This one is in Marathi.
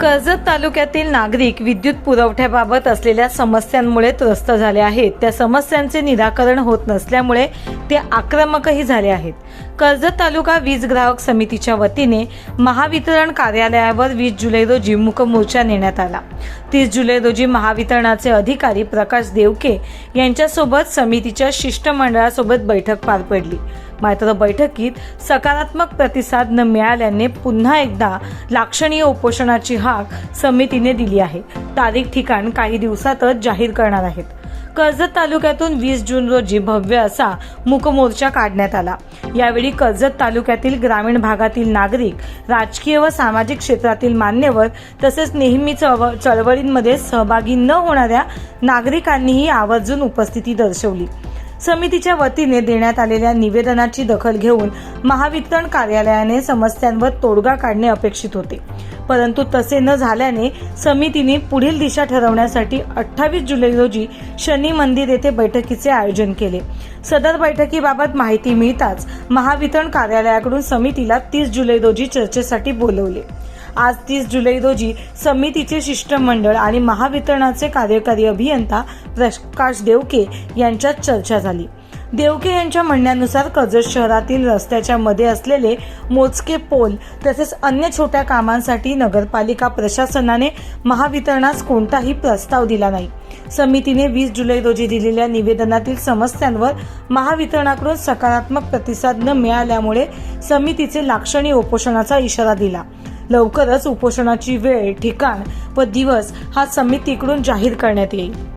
कर्जत तालुक्यातील नागरिक विद्युत पुरवठ्याबाबत असलेल्या समस्यांमुळे त्रस्त झाले आहेत. त्या समस्यांचे निराकरण होत नसल्यामुळे ते आक्रमकही झाले आहेत. कर्जत तालुका वीज ग्राहक समितीच्या वतीने महावितरण कार्यालयावर वीस जुलै रोजी मूक मोर्चा नेण्यात आला. तीस जुलै रोजी महावितरणाचे अधिकारी प्रकाश देवके यांच्यासोबत समितीच्या शिष्टमंडळासोबत बैठक पार पडली. मात्र बैठकीत सकारात्मक प्रतिसाद न मिळाल्याने पुन्हा एकदा लाक्षणीय उपोषणाची हाक समितीने दिली आहे. तारीख ठिकाण काही दिवसातच जाहीर करणार आहेत. कर्जत तालुक्यातून वीस जून रोजी भव्य असा मुकमोर्चा काढण्यात आला. यावेळी कर्जत तालुक्यातील ग्रामीण भागातील नागरिक राजकीय व सामाजिक क्षेत्रातील मान्यवर तसेच नेहमी चळव चळवळींमध्ये सहभागी न होणाऱ्या नागरिकांनीही आवर्जून उपस्थिती दर्शवली. समितीच्या वतीने देण्यात आलेल्या निवेदनाची दखल घेऊन महावितरण कार्यालयाने समस्यांवर तोडगा काढणे अपेक्षित होते. परंतु तसे न झाल्याने समितीने पुढील दिशा ठरवण्यासाठी अठ्ठावीस जुलै रोजी शनी मंदिर येथे बैठकीचे आयोजन केले. सदर बैठकीबाबत माहिती मिळताच महावितरण कार्यालयाकडून समितीला तीस जुलै रोजी चर्चेसाठी बोलवले. आज तीस जुलै रोजी समितीचे शिष्टमंडळ आणि महावितरणाचे कार्यकारी अभियंता प्रकाश देवके यांच्यात चर्चा झाली. देवके यांच्या म्हणण्यानुसार कर्जत शहरातील रस्त्याच्या मध्ये असलेले मोजके पोल तसेच अन्य छोट्या कामांसाठी नगरपालिका प्रशासनाने महावितरणास कोणताही प्रस्ताव दिला नाही. समितीने वीस जुलै रोजी दिलेल्या निवेदनातील समस्यांवर महावितरणाकडून सकारात्मक प्रतिसाद न मिळाल्यामुळे समितीचे लाक्षणीय उपोषणाचा इशारा दिला. लवकरच उपोषणाची वेळ ठिकाण व दिवस हा समितीकडून जाहीर करण्यात येईल.